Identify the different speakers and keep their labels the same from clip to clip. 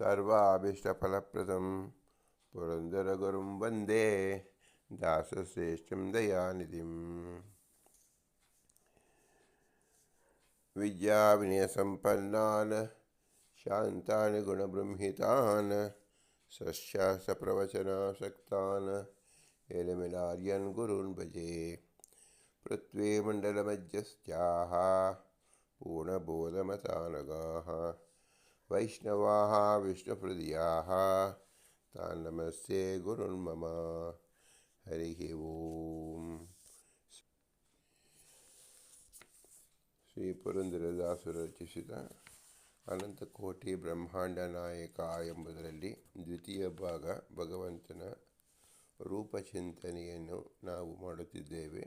Speaker 1: सर्वाभीष्टफलप्रदं। पुरन्दरगुरुं वंदे दासश्रेष्ठं दयानिधिम्। विद्याविनयसम्पन्नान् शान्तान् गुणबृंहितान् सस्यासप्रवचनासक्तान् एलमिलार्यन् गुरून् भजे। पृथ्वीमण्डलमध्यस्थाः पूर्णबोधमतानगाः। वैष्णवाः विष्णुहृदयाः तान् नमस्ते गुरुन्मम हरिः ಓಂ ಶ್ರೀ ಪುರಂದರದಾಸರು ರಚಿಸಿದ ಅನಂತಕೋಟಿ ಬ್ರಹ್ಮಾಂಡ ನಾಯಕ ಎಂಬುದರಲ್ಲಿ ದ್ವಿತೀಯ ಭಾಗ ಭಗವಂತನ ರೂಪಚಿಂತನೆಯನ್ನು ನಾವು ಮಾಡುತ್ತಿದ್ದೇವೆ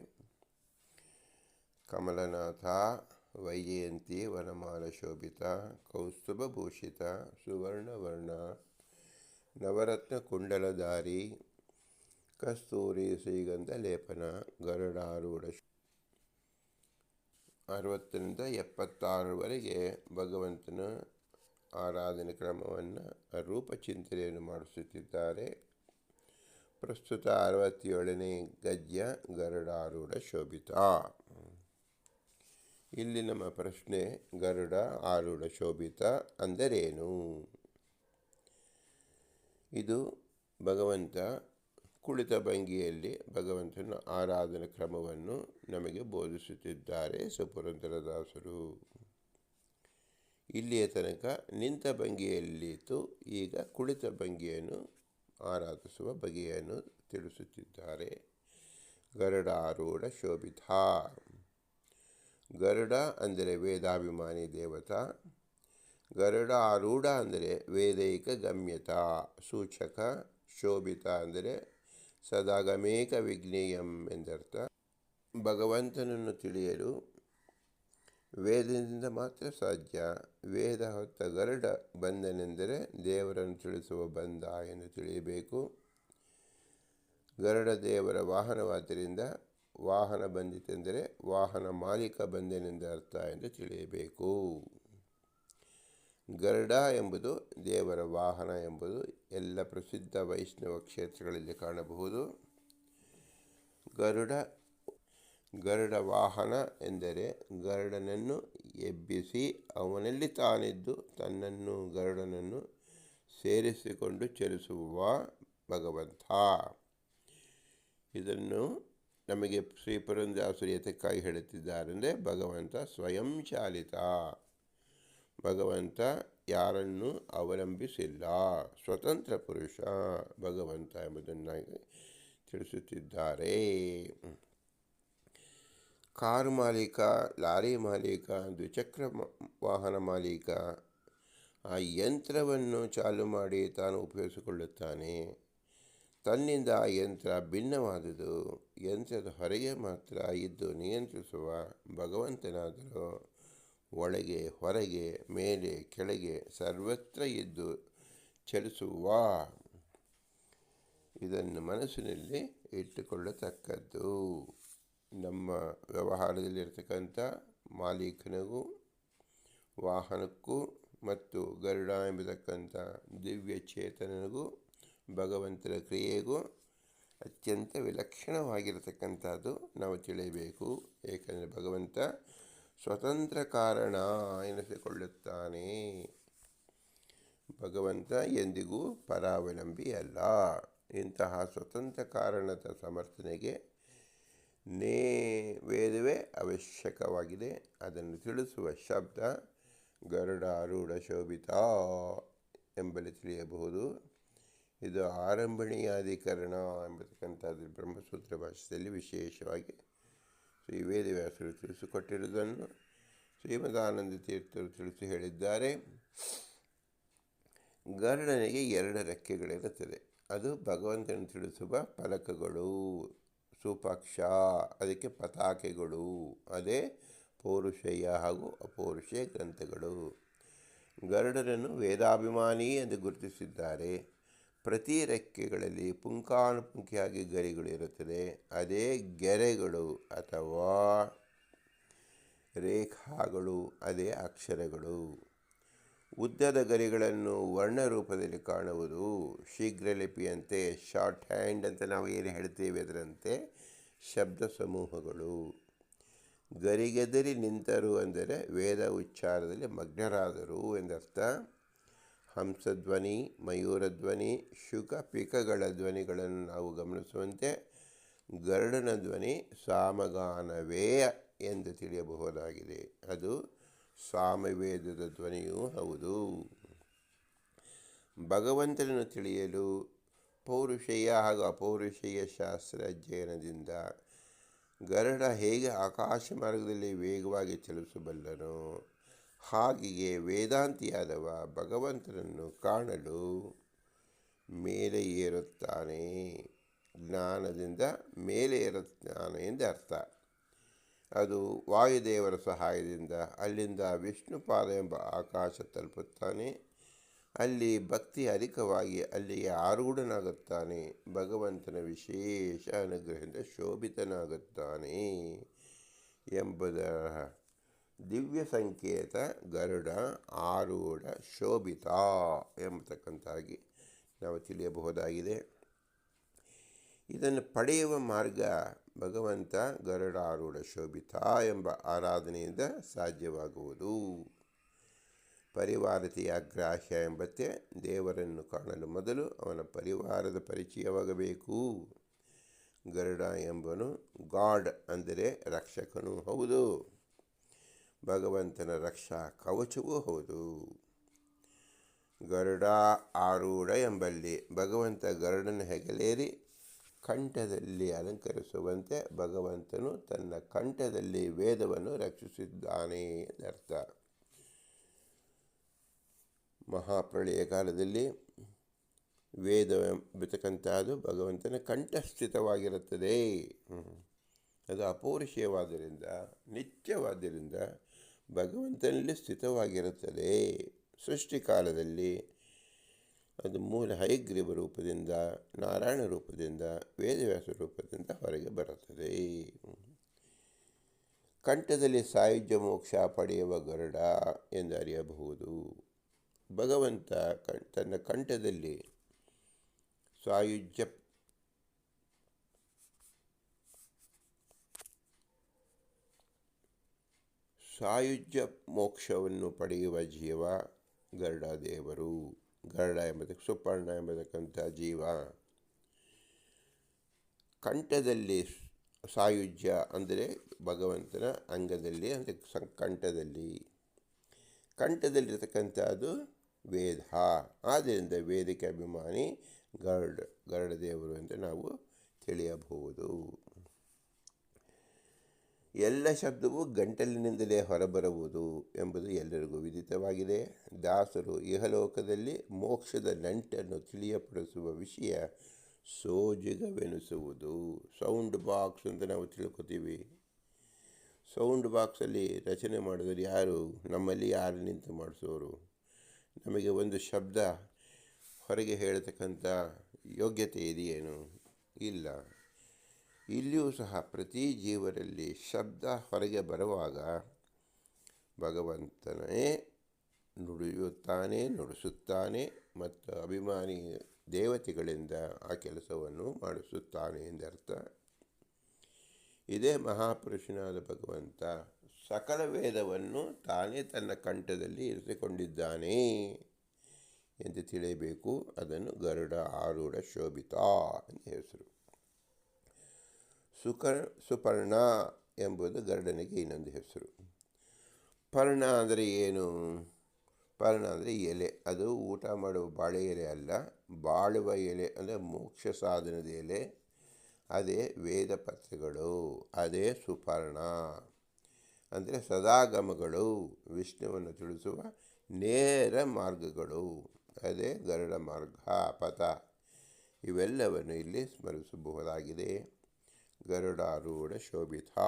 Speaker 1: ಕಮಲನಾಥ ವೈಜಯಂತಿ ವನಮಾಲ ಶೋಭಿತ ಕೌಸ್ತುಭಭೂಷಿತ ಸುವರ್ಣವರ್ಣ ನವರತ್ನ ಕುಂಡಲಧಾರಿ ಕಸ್ತೂರಿ ಶ್ರೀಗಂಧ ಲೇಪನ ಗರುಡಾರೂಢ ಅರವತ್ತರಿಂದ ಎಪ್ಪತ್ತಾರರವರೆಗೆ ಭಗವಂತನ ಆರಾಧನೆ ಕ್ರಮವನ್ನು ರೂಪಚಿಂತನೆಯನ್ನು ಮಾಡಿಸುತ್ತಿದ್ದಾರೆ. ಪ್ರಸ್ತುತ ಅರವತ್ತೇಳನೇ ಗದ್ಯ ಗರುಡಾರೂಢ ಶೋಭಿತ. ಇಲ್ಲಿ ನಮ್ಮ ಪ್ರಶ್ನೆ, ಗರುಡ, ಆರೂಢ, ಶೋಭಿತ ಅಂದರೇನು? ಇದು ಭಗವಂತ ಕುಳಿತ ಭಂಗಿಯಲ್ಲಿ ಭಗವಂತನ ಆರಾಧನಾ ಕ್ರಮವನ್ನು ನಮಗೆ ಬೋಧಿಸುತ್ತಿದ್ದಾರೆ, ಸುಪುರಂದರದಾಸರು. ಇಲ್ಲಿಯ ತನಕ ನಿಂತ ಭಂಗಿಯಲ್ಲಿತ್ತು, ಈಗ ಕುಳಿತ ಭಂಗಿಯನ್ನು ಆರಾಧಿಸುವ ಬಗೆಯನ್ನು ತಿಳಿಸುತ್ತಿದ್ದಾರೆ. ಗರುಡಾರೂಢ ಶೋಭಿತ. ಗರುಡ ಅಂದರೆ ವೇದಾಭಿಮಾನಿ ದೇವತಾ, ಗರುಡ ಆರೂಢ ಅಂದರೆ ವೇದೈಕ ಗಮ್ಯತಾ, ಸೂಚಕ ಶೋಭಿತ ಅಂದರೆ ಸದಾಗಮೇಕ ವಿಘ್ನೇಯಂ ಎಂದರ್ಥ. ಭಗವಂತನನ್ನು ತಿಳಿಯಲು ವೇದದಿಂದ ಮಾತ್ರ ಸಾಧ್ಯ. ವೇದ ಹೊತ್ತ ಗರುಡ ಬಂದನೆಂದರೆ ದೇವರನ್ನು ತಿಳಿಸುವ ಬಂದ ಎಂದು ತಿಳಿಯಬೇಕು. ಗರುಡ ದೇವರ ವಾಹನವಾದ್ದರಿಂದ ವಾಹನ ಬಂದಿತೆಂದರೆ ವಾಹನ ಮಾಲೀಕ ಬಂದೇನೆಂದು ಅರ್ಥ ಎಂದು ತಿಳಿಯಬೇಕು. ಗರುಡ ಎಂಬುದು ದೇವರ ವಾಹನ ಎಂಬುದು ಎಲ್ಲ ಪ್ರಸಿದ್ಧ ವೈಷ್ಣವ ಕ್ಷೇತ್ರಗಳಲ್ಲಿ ಕಾಣಬಹುದು. ಗರುಡ ಗರುಡ ವಾಹನ ಎಂದರೆ ಗರುಡನನ್ನು ಎಬ್ಬಿಸಿ ಅವನಲ್ಲಿ ತಾನಿದ್ದು ತನ್ನನ್ನು ಗರುಡನನ್ನು ಸೇರಿಸಿಕೊಂಡು ಚಲಿಸುವ ಭಗವಂತ. ಇದನ್ನು ನಮಗೆ ಶ್ರೀ ಪುರಂದಾಸರು ಎತಕ್ಕಾಗಿ ಹೇಳುತ್ತಿದ್ದಾರೆಂದರೆ ಭಗವಂತ ಸ್ವಯಂ ಚಾಲಿತ. ಭಗವಂತ ಯಾರನ್ನು ಅವಲಂಬಿಸಿಲ್ಲ. ಸ್ವತಂತ್ರ ಪುರುಷ ಭಗವಂತ ಎಂಬುದನ್ನಾಗಿ ತಿಳಿಸುತ್ತಿದ್ದಾರೆ. ಕಾರು ಮಾಲೀಕ, ಲಾರಿ ಮಾಲೀಕ, ದ್ವಿಚಕ್ರ ವಾಹನ ಮಾಲೀಕ, ಆ ಯಂತ್ರವನ್ನು ಚಾಲು ಮಾಡಿ ತಾನು ಉಪಯೋಗಿಸಿಕೊಳ್ಳುತ್ತಾನೆ. ತನ್ನಿಂದ ಆ ಯಂತ್ರ ಭಿನ್ನವಾದುದು, ಯಂತ್ರದ ಹೊರಗೆ ಮಾತ್ರ ಇದ್ದು ನಿಯಂತ್ರಿಸುವ ಭಗವಂತನಾದರೂ ಒಳಗೆ, ಹೊರಗೆ, ಮೇಲೆ, ಕೆಳಗೆ ಸರ್ವತ್ರ ಇದ್ದು ಚಲಿಸುವ. ಇದನ್ನು ಮನಸ್ಸಿನಲ್ಲಿ ಇಟ್ಟುಕೊಳ್ಳತಕ್ಕದ್ದು. ನಮ್ಮ ವ್ಯವಹಾರದಲ್ಲಿರ್ತಕ್ಕಂಥ ಮಾಲೀಕನಿಗೂ, ವಾಹನಕ್ಕೂ ಮತ್ತು ಗರುಡ ಎಂಬತಕ್ಕಂಥ ದಿವ್ಯ ಚೇತನನಿಗೂ ಭಗವಂತನ ಕ್ರಿಯೆಗೂ ಅತ್ಯಂತ ವಿಲಕ್ಷಣವಾಗಿರತಕ್ಕಂಥದ್ದು ನಾವು ತಿಳಿಯಬೇಕು. ಏಕೆಂದರೆ ಭಗವಂತ ಸ್ವತಂತ್ರ ಕಾರಣ ಎನಿಸಿಕೊಳ್ಳುತ್ತಾನೆ. ಭಗವಂತ ಎಂದಿಗೂ ಪರಾವಲಂಬಿ ಅಲ್ಲ. ಇಂತಹ ಸ್ವತಂತ್ರ ಕಾರಣದ ಸಮರ್ಥನೆಗೆ ನೇ ವೇದವೇ ಅವಶ್ಯಕವಾಗಿದೆ. ಅದನ್ನು ತಿಳಿಸುವ ಶಬ್ದ ಗರುಡಾರೂಢ ಶೋಭಿತ ಎಂಬಲ್ಲಿ ತಿಳಿಯಬಹುದು. ಇದು ಆರಂಭಣೀಯಾಧಿಕರಣ ಎಂಬತಕ್ಕಂಥದ್ದು ಬ್ರಹ್ಮಸೂತ್ರ ಭಾಷೆಯಲ್ಲಿ ವಿಶೇಷವಾಗಿ ಶ್ರೀ ವೇದವ್ಯಾಸರು ತಿಳಿಸಿಕೊಟ್ಟಿರುವುದನ್ನು ಶ್ರೀಮದಾನಂದ ತೀರ್ಥರು ತಿಳಿಸಿ ಹೇಳಿದ್ದಾರೆ. ಗರುಡನಿಗೆ ಎರಡು ರೆಕ್ಕೆಗಳಿರುತ್ತದೆ. ಅದು ಭಗವಂತನ ತಿಳಿಸುವ ಫಲಕಗಳು, ಸೂಪಾಕ್ಷ, ಅದಕ್ಕೆ ಪತಾಕೆಗಳು, ಅದೇ ಪೌರುಷೇಯ ಹಾಗೂ ಅಪೌರುಷೇಯ ಗ್ರಂಥಗಳು. ಗರುಡರನ್ನು ವೇದಾಭಿಮಾನಿ ಎಂದು ಗುರುತಿಸಿದ್ದಾರೆ. ಪ್ರತಿ ರೆಕ್ಕೆಗಳಲ್ಲಿ ಪುಂಖಾನುಪುಂಖಿಯಾಗಿ ಗರಿಗಳಿರುತ್ತದೆ ಅದೇ ಗೆರೆಗಳು ಅಥವಾ ರೇಖಾಗಳು, ಅದೇ ಅಕ್ಷರಗಳು. ಉದ್ದದ ಗರಿಗಳನ್ನು ವರ್ಣರೂಪದಲ್ಲಿ ಕಾಣುವುದು ಶೀಘ್ರಲಿಪಿಯಂತೆ ಶಾರ್ಟ್ ಹ್ಯಾಂಡ್ ಅಂತ ನಾವು ಏನು ಹೇಳ್ತೇವೆ ಅದರಂತೆ, ಶಬ್ದ ಸಮೂಹಗಳು. ಗರಿಗೆದರಿ ನಿಂತರು ಅಂದರೆ ವೇದ ಉಚ್ಚಾರದಲ್ಲಿ ಮಗ್ನರಾದರು ಎಂದರ್ಥ. ಹಂಸಧ್ವನಿ, ಮಯೂರಧ್ವನಿ ಶುಕ ಪಿಕಗಳ ಧ್ವನಿಗಳನ್ನು ನಾವು ಗಮನಿಸುವಂತೆ ಗರುಡನ ಧ್ವನಿ ಸಾಮಗಾನವೇ ಎಂದು ತಿಳಿಯಬಹುದಾಗಿದೆ. ಅದು ಸಾಮವೇದದ ಧ್ವನಿಯೂ ಹೌದು. ಭಗವಂತನನ್ನು ತಿಳಿಯಲು ಪೌರುಷೇಯ ಹಾಗೂ ಅಪೌರುಷೇಯ ಶಾಸ್ತ್ರ ಅಧ್ಯಯನದಿಂದ ಗರುಡ ಹೇಗೆ ಆಕಾಶ ಮಾರ್ಗದಲ್ಲಿ ವೇಗವಾಗಿ ಚಲಿಸಬಲ್ಲನೋ ಹಾಗೆಯೇ ವೇದಾಂತಿಯಾದವ ಭಗವಂತನನ್ನು ಕಾಣಲು ಮೇಲೆ ಏರುತ್ತಾನೆ. ಜ್ಞಾನದಿಂದ ಮೇಲೆ ಏರುತ್ತಾನೆ ಎಂದು ಅರ್ಥ. ಅದು ವಾಯುದೇವರ ಸಹಾಯದಿಂದ ಅಲ್ಲಿಂದ ವಿಷ್ಣುಪಾದ ಎಂಬ ಆಕಾಶ ತಲುಪುತ್ತಾನೆ. ಅಲ್ಲಿ ಭಕ್ತಿ ಅಧಿಕವಾಗಿ ಅಲ್ಲಿಗೆ ಆರೂಢನಾಗುತ್ತಾನೆ. ಭಗವಂತನ ವಿಶೇಷ ಅನುಗ್ರಹದಿಂದ ಶೋಭಿತನಾಗುತ್ತಾನೆ ಎಂಬುದರ ದಿವ್ಯ ಸಂಕೇತ ಗರುಡ ಆರೂಢ ಶೋಭಿತ ಎಂಬತಕ್ಕಂತಾಗಿ ನಾವು ತಿಳಿಯಬಹುದಾಗಿದೆ. ಇದನ್ನು ಪಡೆಯುವ ಮಾರ್ಗ ಭಗವಂತ ಗರುಡಾರೂಢ ಶೋಭಿತ ಎಂಬ ಆರಾಧನೆಯಿಂದ ಸಾಧ್ಯವಾಗುವುದು. ಪರಿವಾರತೆಯ ಅಗ್ರಾಹ್ಯ ಎಂಬತ್ತೆ ದೇವರನ್ನು ಕಾಣಲು ಮೊದಲು ಅವನ ಪರಿವಾರದ ಪರಿಚಯವಾಗಬೇಕು. ಗರುಡ ಎಂಬನು ಗಾಡ್ ಅಂದರೆ ರಕ್ಷಕನೂ, ಹೌದು. ಭಗವಂತನ ರಕ್ಷಾ ಕವಚವೂ ಹೌದು. ಗರುಡ ಆರೂಢ ಎಂಬಲ್ಲಿ ಭಗವಂತ ಗರುಡನ ಹೆಗಲೇರಿ ಕಂಠದಲ್ಲಿ ಅಲಂಕರಿಸುವಂತೆ ಭಗವಂತನು ತನ್ನ ಕಂಠದಲ್ಲಿ ವೇದವನ್ನು ರಕ್ಷಿಸಿದ್ದಾನೆ ಎಂದರ್ಥ. ಮಹಾಪ್ರಳಯ ಕಾಲದಲ್ಲಿ ವೇದ ಎಂಬತಕ್ಕಂಥದ್ದು ಭಗವಂತನ ಕಂಠಸ್ಥಿತವಾಗಿರುತ್ತದೆ. ಅದು ಅಪೌರುಷೀಯವಾದ್ದರಿಂದ, ನಿತ್ಯವಾದ್ದರಿಂದ ಭಗವಂತನಲ್ಲಿ ಸ್ಥಿತವಾಗಿರುತ್ತದೆ. ಸೃಷ್ಟಿಕಾಲದಲ್ಲಿ ಅದು ಮೂಲ ಹೈಗ್ರೀವ ರೂಪದಿಂದ, ನಾರಾಯಣ ರೂಪದಿಂದ, ವೇದವ್ಯಾಸ ರೂಪದಿಂದ ಹೊರಗೆ ಬರುತ್ತದೆ. ಕಂಠದಲ್ಲಿ ಸಾಯುಜ್ಯ ಮೋಕ್ಷ ಪಡೆಯುವ ಗರುಡ ಎಂದು ಅರಿಯಬಹುದು. ಭಗವಂತ ಕಣ್, ತನ್ನ ಕಂಠದಲ್ಲಿ ಸಾಯುಜ್ಯ ಸಾಯುಜ್ಯ ಮೋಕ್ಷವನ್ನು ಪಡೆಯುವ ಜೀವ ಗರುಡ ದೇವರು. ಗರುಡ ಎಂಬುದಕ್ಕೆ ಸುಪರ್ಣ ಎಂಬತಕ್ಕಂಥ ಜೀವ. ಕಂಠದಲ್ಲಿ ಸಾಯುಜ್ಯ ಅಂದರೆ ಭಗವಂತನ ಅಂಗದಲ್ಲಿ ಅಂದರೆ ಸ, ಕಂಠದಲ್ಲಿ. ಕಂಠದಲ್ಲಿರತಕ್ಕಂಥದ್ದು ವೇದ. ಆದ್ದರಿಂದ ವೇದಿಕೆ ಅಭಿಮಾನಿ ಗರುಡ ಗರುಡ ದೇವರು ಎಂದು ನಾವು ತಿಳಿಯಬಹುದು. ಎಲ್ಲ ಶಬ್ದವು ಗಂಟಲಿನಿಂದಲೇ ಹೊರಬರುವುದು ಎಂಬುದು ಎಲ್ಲರಿಗೂ ವಿದಿತವಾಗಿದೆ. ದಾಸರು ಇಹಲೋಕದಲ್ಲಿ ಮೋಕ್ಷದ ನಂಟನ್ನು ತಿಳಿಯಪಡಿಸುವ ವಿಷಯ ಸೋಜಿಗವೆನಿಸುವುದು. ಸೌಂಡ್ ಬಾಕ್ಸ್ ಅಂತ ನಾವು ತಿಳ್ಕೊತೀವಿ. ಸೌಂಡ್ ಬಾಕ್ಸಲ್ಲಿ ರಚನೆ ಮಾಡಿದವರು ಯಾರು? ನಮ್ಮಲ್ಲಿ ಯಾರು ನಿಂತು ಮಾಡಿಸೋರು? ನಮಗೆ ಒಂದು ಶಬ್ದ ಹೊರಗೆ ಹೇಳತಕ್ಕಂಥ ಯೋಗ್ಯತೆ ಇದೆಯೇನು? ಇಲ್ಲ. ಇಲ್ಲಿಯೂ ಸಹ ಪ್ರತಿ ಜೀವರಲ್ಲಿ ಶಬ್ದ ಹೊರಗೆ ಬರುವಾಗ ಭಗವಂತನೇ ನುಡಿಯುತ್ತಾನೆ, ನುಡಿಸುತ್ತಾನೆ ಮತ್ತು ಅಭಿಮಾನಿ ದೇವತೆಗಳಿಂದ ಆ ಕೆಲಸವನ್ನು ಮಾಡಿಸುತ್ತಾನೆ ಎಂದರ್ಥ. ಇದೇ ಮಹಾಪುರುಷನಾದ ಭಗವಂತ ಸಕಲ ವೇದವನ್ನು ತಾನೇ ತನ್ನ ಕಂಠದಲ್ಲಿ ಇರಿಸಿಕೊಂಡಿದ್ದಾನೆ ಎಂದು ತಿಳಿಯಬೇಕು. ಅದನ್ನು ಗರುಡ, ಆರೂಢ, ಶೋಭಿತ ಎಂದು ಹೆಸರು. ಸುಕ ಸುಪರ್ಣ ಎಂಬುದು ಗರ್ಡನಿಗೆ ಇನ್ನೊಂದು ಹೆಸರು. ಪರ್ಣ ಅಂದರೆ ಏನು? ಪರ್ಣ ಅಂದರೆ ಎಲೆ. ಅದು ಊಟ ಮಾಡುವ ಬಾಳೆ ಎಲೆ ಅಲ್ಲ, ಬಾಳುವ ಎಲೆ ಅಂದರೆ ಮೋಕ್ಷ ಸಾಧನದ ಎಲೆ. ಅದೇ ವೇದ ಪತ್ರಗಳು ಅದೇ ಸುಪರ್ಣ. ಅಂದರೆ ಸದಾಗಮಗಳು, ವಿಷ್ಣುವನ್ನು ತಿಳಿಸುವ ನೇರ ಮಾರ್ಗಗಳು. ಅದೇ ಗರುಡ ಮಾರ್ಗ, ಪಥ. ಇವೆಲ್ಲವನ್ನು ಇಲ್ಲಿ ಸ್ಮರಿಸಬಹುದಾಗಿದೆ. ಗರುಡಾರೂಢ ಶೋಭಿತ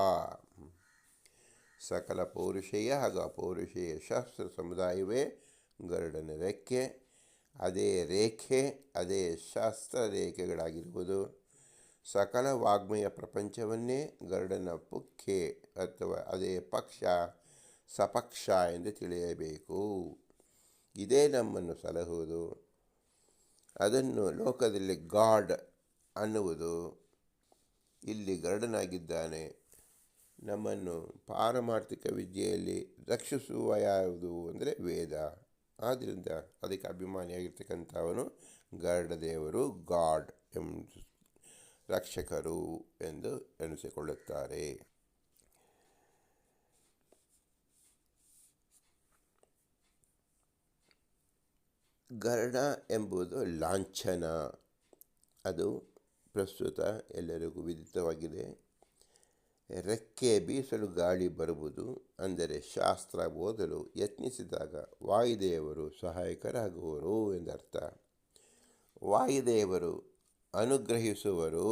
Speaker 1: ಸಕಲ ಪೌರುಷೇಯ ಹಾಗೂ ಅಪೌರುಷೇಯ ಶಾಸ್ತ್ರ ಸಮುದಾಯವೇ ಗರುಡನ ರೆಕ್ಕೆ ಅದೇ ರೇಖೆ, ಅದೇ ಶಾಸ್ತ್ರ ರೇಖೆಗಳಾಗಿರುವುದು. ಸಕಲ ವಾಗ್ಮಯ ಪ್ರಪಂಚವನ್ನೇ ಗರುಡನ ಪುಕ್ಕೆ ಅಥವಾ ಅದೇ ಪಕ್ಷ, ಸಪಕ್ಷ ಎಂದು ತಿಳಿಯಬೇಕು. ಇದೇ ನಮ್ಮನ್ನು ಸಲಹುವುದು. ಅದನ್ನು ಲೋಕದಲ್ಲಿ ಗಾಡ್ ಅನ್ನುವುದು. ಇಲ್ಲಿ ಗರಡನಾಗಿದ್ದಾನೆ. ನಮ್ಮನ್ನು ಪಾರಮಾರ್ಥಿಕ ವಿದ್ಯೆಯಲ್ಲಿ ರಕ್ಷಿಸುವ ಯಾವುದು ಅಂದರೆ ವೇದ. ಆದ್ದರಿಂದ ಅದಕ್ಕೆ ಅಭಿಮಾನಿಯಾಗಿರ್ತಕ್ಕಂಥವನು ಗರ್ಡ ದೇವರು ಗಾಡ್ ಎಂ ರಕ್ಷಕರು ಎಂದು ಎನಿಸಿಕೊಳ್ಳುತ್ತಾರೆ. ಗರುಡ ಎಂಬುದು ಲಾಂಛನ. ಅದು ಪ್ರಸ್ತುತ ಎಲ್ಲರಿಗೂ ವಿದಿತವಾಗಿದೆ. ರೆಕ್ಕೆ ಬೀಸಲು ಗಾಳಿ ಬರುವುದು ಅಂದರೆ ಶಾಸ್ತ್ರ ಓದಲು ಯತ್ನಿಸಿದಾಗ ವಾಯುದೇವರು ಸಹಾಯಕರಾಗುವರು ಎಂದರ್ಥ. ವಾಯುದೇವರು ಅನುಗ್ರಹಿಸುವರು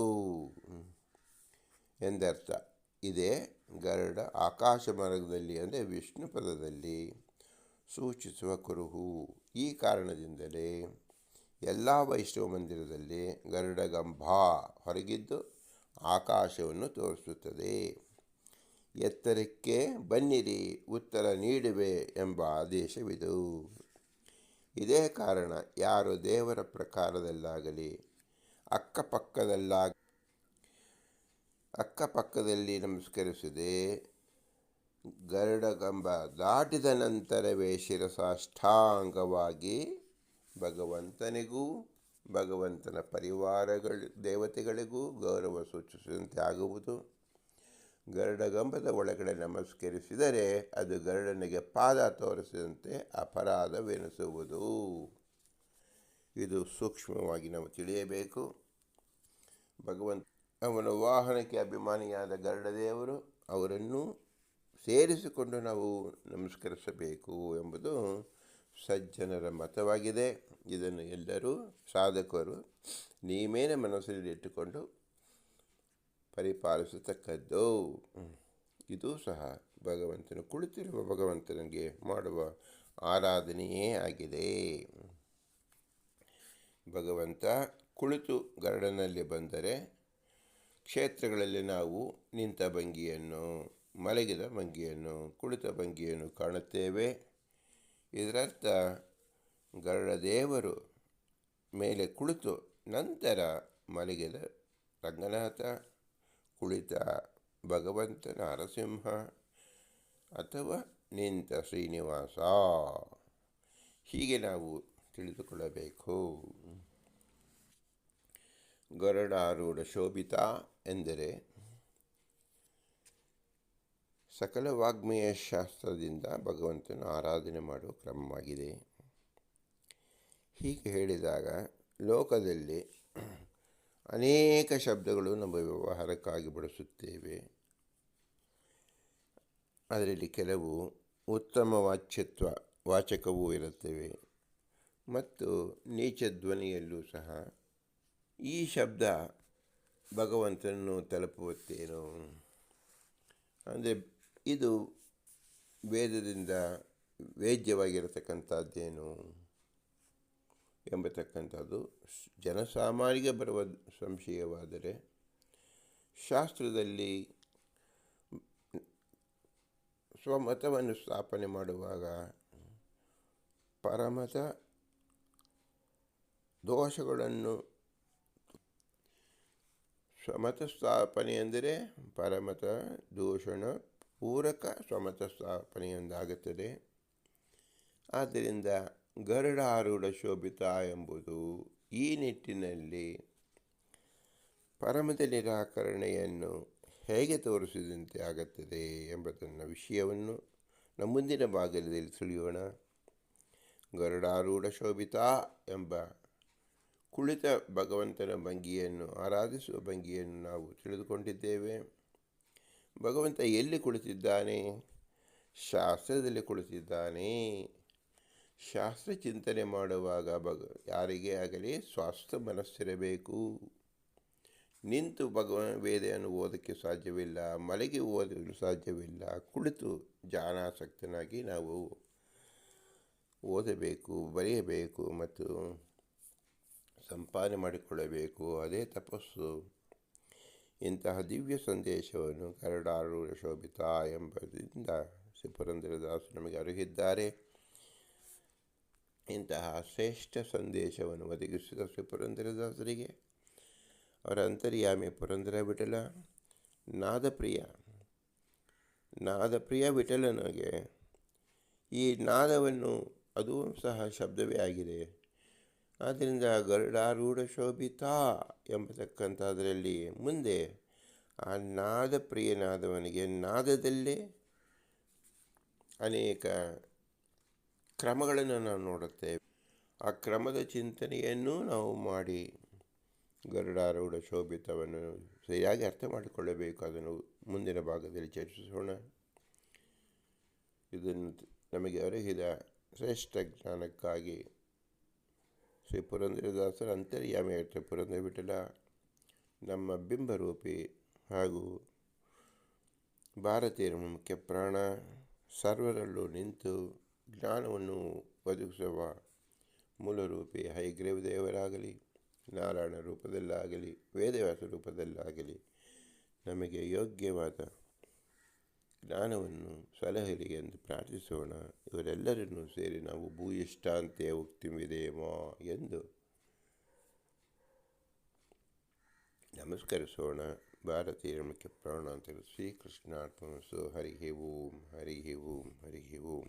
Speaker 1: ಎಂದರ್ಥ. ಇದೇ ಗರುಡ ಆಕಾಶ ಮಾರ್ಗದಲ್ಲಿ ಅಂದರೆ ವಿಷ್ಣು ಪದದಲ್ಲಿ ಸೂಚಿಸುವ ಕುರುಹು ಈ ಕಾರಣದಿಂದಲೇ ಎಲ್ಲ ವೈಷ್ಣವ ಮಂದಿರದಲ್ಲಿ ಗರುಡಗಂಭ ಹೊರಗಿದ್ದು ಆಕಾಶವನ್ನು ತೋರಿಸುತ್ತದೆ. ಎತ್ತರಕ್ಕೆ ಬನ್ನಿರಿ, ಉತ್ತರ ನೀಡುವೆ ಎಂಬ ಆದೇಶವಿದು. ಇದೇ ಕಾರಣ ಯಾರು ದೇವರ ಪ್ರಕಾರದಲ್ಲಾಗಲಿ ಅಕ್ಕಪಕ್ಕದಲ್ಲಾಗ ಅಕ್ಕಪಕ್ಕದಲ್ಲಿ ನಮಸ್ಕರಿಸದೆ ಗರುಡಗಂಬ ದಾಟಿದ ನಂತರವೇ ಶಿರಸಾಷ್ಟಾಂಗವಾಗಿ ಭಗವಂತನಿಗೂ, ಭಗವಂತನ ಪರಿವಾರಗಳು ದೇವತೆಗಳಿಗೂ ಗೌರವ ಸೂಚಿಸಿದಂತೆ ಆಗುವುದು. ಗರುಡಗಂಬದ ಒಳಗಡೆ ನಮಸ್ಕರಿಸಿದರೆ ಅದು ಗರುಡನಿಗೆ ಪಾದ ತೋರಿಸಿದಂತೆ ಅಪರಾಧವೆನಿಸುವುದು. ಇದು ಸೂಕ್ಷ್ಮವಾಗಿ ನಾವು ತಿಳಿಯಬೇಕು. ಭಗವಂತ ಅವನ ವಾಹನಕ್ಕೆ ಅಭಿಮಾನಿಯಾದ ಗರುಡದೇವರು ಅವರನ್ನು ಸೇರಿಸಿಕೊಂಡು ನಾವು ನಮಸ್ಕರಿಸಬೇಕು ಎಂಬುದು ಸಜ್ಜನರ ಮತವಾಗಿದೆ. ಇದನ್ನು ಎಲ್ಲರೂ ಸಾಧಕರು ನೀಮೇನೆ ಮನಸ್ಸಲ್ಲಿಟ್ಟುಕೊಂಡು ಪರಿಪಾಲಿಸತಕ್ಕದ್ದು. ಇದು ಸಹ ಭಗವಂತನು ಕುಳಿತಿರುವ ಭಗವಂತನಿಗೆ ಮಾಡುವ ಆರಾಧನೆಯೇ ಆಗಿದೆ. ಭಗವಂತ ಕುಳಿತು ಗರಡನಲ್ಲಿ ಬಂದರೆ ಕ್ಷೇತ್ರಗಳಲ್ಲಿ ನಾವು ನಿಂತ ಭಂಗಿಯನ್ನು, ಮಲಗಿದ ಭಂಗಿಯನ್ನು, ಕುಳಿತ ಭಂಗಿಯನ್ನು ಕಾಣುತ್ತೇವೆ. ಇದರರ್ಥ ಗರುಡದೇವರು ಮೇಲೆ ಕುಳಿತು ನಂತರ ಮಲಗಿದ ರಂಗನಾಥ, ಕುಳಿತ ಭಗವಂತ ನರಸಿಂಹ, ಅಥವಾ ನಿಂತ ಶ್ರೀನಿವಾಸ. ಹೀಗೆ ನಾವು ತಿಳಿದುಕೊಳ್ಳಬೇಕು. ಗರುಡಾರೂಢ ಶೋಭಿತ ಎಂದರೆ ಸಕಲ ವಾಗ್ಮಯ ಶಾಸ್ತ್ರದಿಂದ ಭಗವಂತನ ಆರಾಧನೆ ಮಾಡುವ ಕ್ರಮವಾಗಿದೆ. ಹೀಗೆ ಹೇಳಿದಾಗ ಲೋಕದಲ್ಲಿ ಅನೇಕ ಶಬ್ದಗಳು ನಮ್ಮ ವ್ಯವಹಾರಕ್ಕಾಗಿ ಬಳಸುತ್ತೇವೆ. ಅದರಲ್ಲಿ ಕೆಲವು ಉತ್ತಮ ವಾಚ್ಯತ್ವ, ವಾಚಕವೂ ಇರುತ್ತವೆ. ಮತ್ತು ನೀಚ ಧ್ವನಿಯಲ್ಲೂ ಸಹ ಈ ಶಬ್ದ ಭಗವಂತನನ್ನು ತಲುಪುತ್ತೇನೋ. ಅಂದರೆ ಇದು ವೇದದಿಂದ ವೇದ್ಯವಾಗಿರತಕ್ಕಂಥದ್ದೇನು ಎಂಬತಕ್ಕಂಥದ್ದು. ಜನಸಾಮಾನ್ಯರಿಗೆ ಬರುವ ಸಂಶಯವಾದರೆ ಶಾಸ್ತ್ರದಲ್ಲಿ ಸ್ವಮತವನ್ನು ಸ್ಥಾಪನೆ ಮಾಡುವಾಗ ಪರಮತ ದೋಷಗಳನ್ನು ಸ್ವಮತ ಸ್ಥಾಪನೆ ಅಂದರೆ ಪರಮತ ದೂಷಣ ಪೂರಕ ಸ್ವಮತ ಸ್ಥಾಪನೆಯೊಂದಾಗುತ್ತದೆ ಆದ್ದರಿಂದ ಗರುಡಾರೂಢ ಶೋಭಿತ ಎಂಬುದು ಈ ನಿಟ್ಟಿನಲ್ಲಿ ಪರಮದ ನಿರಾಕರಣೆಯನ್ನು ಹೇಗೆ ತೋರಿಸಿದಂತೆ ಆಗುತ್ತದೆ ಎಂಬುದನ್ನು ವಿಷಯವನ್ನು ನಮ್ಮ ಮುಂದಿನ ಭಾಗದಲ್ಲಿ ತಿಳಿಯೋಣ. ಗರುಡಾರೂಢ ಶೋಭಿತ ಎಂಬ ಕುಳಿತ ಭಗವಂತನ ಭಂಗಿಯನ್ನು, ಆರಾಧಿಸುವ ಭಂಗಿಯನ್ನು ನಾವು ತಿಳಿದುಕೊಂಡಿದ್ದೇವೆ. ಭಗವಂತ ಎಲ್ಲಿ ಕುಳಿತಿದ್ದಾನೆ? ಶಾಸ್ತ್ರದಲ್ಲಿ ಕುಳಿತಿದ್ದಾನೆ. ಶಾಸ್ತ್ರ ಚಿಂತನೆ ಮಾಡುವಾಗ ಭಗ, ಯಾರಿಗೇ ಆಗಲಿ ಸ್ವಾಸ್ಥ್ಯ ಮನಸ್ಸಿರಬೇಕು. ನಿಂತು ಭಗವ ವೇದೆಯನ್ನು ಓದೋಕ್ಕೆ ಸಾಧ್ಯವಿಲ್ಲ, ಮಲಗಿ ಓದಲು ಸಾಧ್ಯವಿಲ್ಲ, ಕುಳಿತು ಜಾನಾಸಕ್ತನಾಗಿ ನಾವು ಓದಬೇಕು, ಬರೆಯಬೇಕು ಮತ್ತು ಸಂಪಾದನೆ ಮಾಡಿಕೊಳ್ಳಬೇಕು. ಅದೇ ತಪಸ್ಸು. ಇಂತಹ ದಿವ್ಯ ಸಂದೇಶವನ್ನು ಕರಡಾರೂಢ ಶೋಭಿತ ಎಂಬುದರಿಂದ ಶ್ರೀ ಪುರಂದರದಾಸು ನಮಗೆ ಅರುಹಿದ್ದಾರೆ. ಇಂತಹ ಶ್ರೇಷ್ಠ ಸಂದೇಶವನ್ನು ಒದಗಿಸಿದ ಶ್ರೀ ಪುರಂದರದಾಸರಿಗೆ, ಅವರ ಅಂತರ್ಯಾಮಿ ಪುರಂದರ ವಿಠಲ, ನಾದಪ್ರಿಯ ನಾದಪ್ರಿಯ ವಿಠಲನಿಗೆ ಈ ನಾದವನ್ನು, ಅದು ಸಹ ಶಬ್ದವೇ ಆಗಿದೆ. ಆದ್ದರಿಂದ ಗರುಡಾರೂಢ ಶೋಭಿತ ಎಂಬತಕ್ಕಂಥದ್ರಲ್ಲಿ ಮುಂದೆ ಆ ನಾದ ಪ್ರಿಯನಾದವನಿಗೆ ನಾದದಲ್ಲೇ ಅನೇಕ ಕ್ರಮಗಳನ್ನು ನಾವು ನೋಡುತ್ತೇವೆ. ಆ ಕ್ರಮದ ಚಿಂತನೆಯನ್ನು ನಾವು ಮಾಡಿ ಗರುಡಾರೂಢ ಶೋಭಿತವನ್ನು ಸರಿಯಾಗಿ ಅರ್ಥ ಮಾಡಿಕೊಳ್ಳಬೇಕು. ಅದನ್ನು ಮುಂದಿನ ಭಾಗದಲ್ಲಿ ಚರ್ಚಿಸೋಣ. ಇದನ್ನು ನಮಗೆ ಅರ್ಹಿದ ಶ್ರೇಷ್ಠ ಜ್ಞಾನಕ್ಕಾಗಿ ಶ್ರೀ ಪುರಂದರದಾಸರ ಅಂತರ್ಯಾಮಿ ಶ್ರೀ ಪುರಂದರ ವಿಠಲ ನಮ್ಮ ಬಿಂಬರೂಪಿ ಹಾಗೂ ಭಾರತೀಯರ ಮುಖ್ಯ ಪ್ರಾಣ ಸರ್ವರಲ್ಲೂ ನಿಂತು ಜ್ಞಾನವನ್ನು ಒದಗಿಸುವ ಮೂಲರೂಪಿ ಹೈಗ್ರೇವ್ ದೇವರಾಗಲಿ ನಾರಾಯಣ ರೂಪದಲ್ಲಾಗಲಿ, ವೇದವ್ಯಾಸ ರೂಪದಲ್ಲಾಗಲಿ ನಮಗೆ ಯೋಗ್ಯವಾದ ಜ್ಞಾನವನ್ನು ಸಲಹಲಿ ಎಂದು ಪ್ರಾರ್ಥಿಸೋಣ. ಇವರೆಲ್ಲರನ್ನು ಸೇರಿ ನಾವು ಭೂಯಿಷ್ಟಾಂತೆ ಉಕ್ತಿವಿದೇಮೋ ಎಂದು ನಮಸ್ಕರಿಸೋಣ. ಭಾರತೀಯ ಮುಖ್ಯ ಅಂತೇಳಿ ಶ್ರೀಕೃಷ್ಣಾರ್ಪಣಸು. ಹರಿಹಿ ಓಂ ಹರಿಹಿ ಓಂ ಹರಿಹಿ ಓಂ.